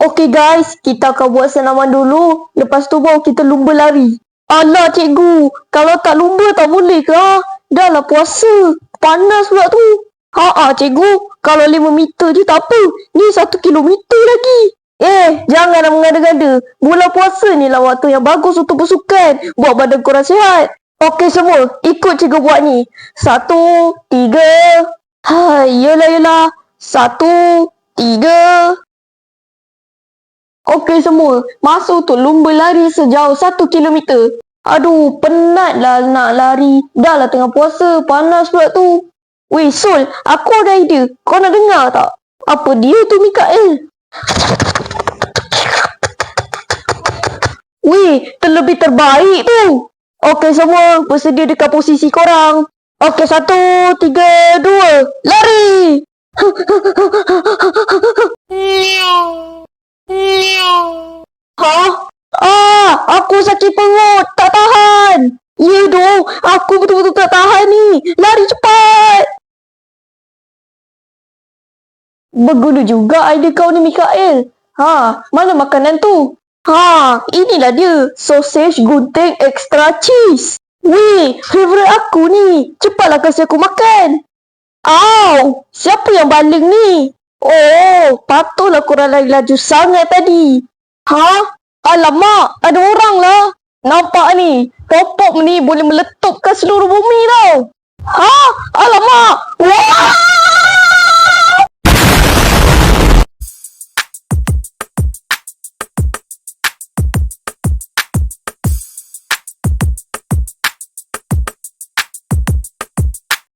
Okey guys, kita akan buat senaman dulu. Lepas tu baru kita lumba lari. Alah cikgu, kalau tak lumba tak boleh ke? ah? Dah lah puasa. Panas pula tu. Haa cikgu, kalau 5 meter je tak apa. Ni 1 kilometer lagi. Eh, janganlah mengada-gada. Bulan puasa ni lah waktu yang bagus untuk bersukan. Buat badan korang sihat. Okey semua, ikut cikgu buat ni. Satu, tiga. Hai, yelah yelah. Satu, tiga. Okey semua, masuk untuk lumba lari sejauh satu kilometer. Aduh, penat lah nak lari. Dah lah tengah puasa, panas pula tu. Weh, Sol, aku ada idea. Kau nak dengar tak? Apa dia tu, Mikael? Weh, terlebih terbaik tu. Okey semua, bersedia dekat posisi korang. Okey, satu, tiga, dua. Lari! Ha? Ah, sakit perut. Tak tahan. Ya doh, aku betul-betul tak tahan ni. Lari cepat. Berguna juga idea kau ni, Mikael. Ha, mana makanan tu? Ha, inilah dia. Sausage gunting extra cheese. Weh, favourite aku ni. Cepatlah kasih aku makan. Au, siapa yang baling ni? Oh, patutlah korang lari laju sangat tadi. Ha? Alamak, ada orang lah. Nampak ni, popok ni boleh meletupkan seluruh bumi tau. Ha? Alamak. Wah!